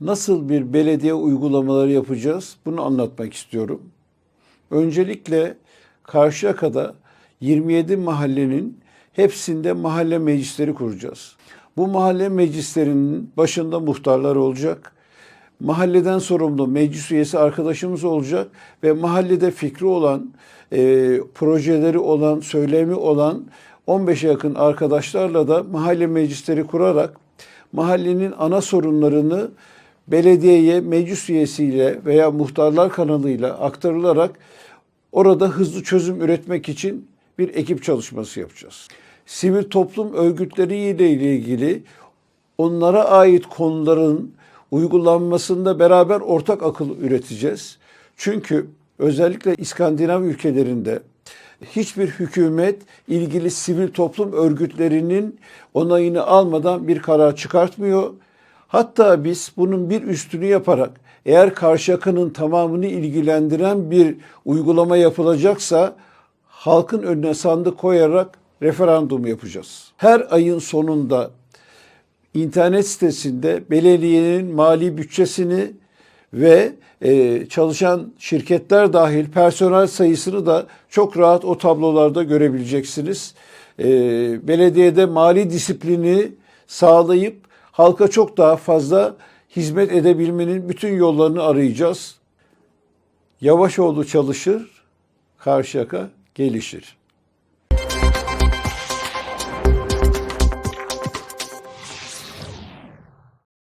nasıl bir belediye uygulamaları yapacağız? Bunu anlatmak istiyorum. Öncelikle Karşıyaka'da 27 mahallenin hepsinde mahalle meclisleri kuracağız. Bu mahalle meclislerinin başında muhtarlar olacak. Mahalleden sorumlu meclis üyesi arkadaşımız olacak ve mahallede fikri olan, e, projeleri olan, söylemi olan 15'e yakın arkadaşlarla da mahalle meclisleri kurarak mahallenin ana sorunlarını belediyeye meclis üyesiyle veya muhtarlar kanalıyla aktarılarak orada hızlı çözüm üretmek için bir ekip çalışması yapacağız. Sivil toplum örgütleriyle ilgili onlara ait konuların uygulanmasında beraber ortak akıl üreteceğiz. Çünkü özellikle İskandinav ülkelerinde hiçbir hükümet ilgili sivil toplum örgütlerinin onayını almadan bir karar çıkartmıyor. Hatta biz bunun bir üstünü yaparak eğer Karşıyaka'nın tamamını ilgilendiren bir uygulama yapılacaksa halkın önüne sandık koyarak referandum yapacağız. Her ayın sonunda internet sitesinde belediyenin mali bütçesini ve e, çalışan şirketler dahil personel sayısını da çok rahat o tablolarda görebileceksiniz. E, belediyede mali disiplini sağlayıp halka çok daha fazla hizmet edebilmenin bütün yollarını arayacağız. Yavaşoğlu çalışır, Karşıyaka gelişir.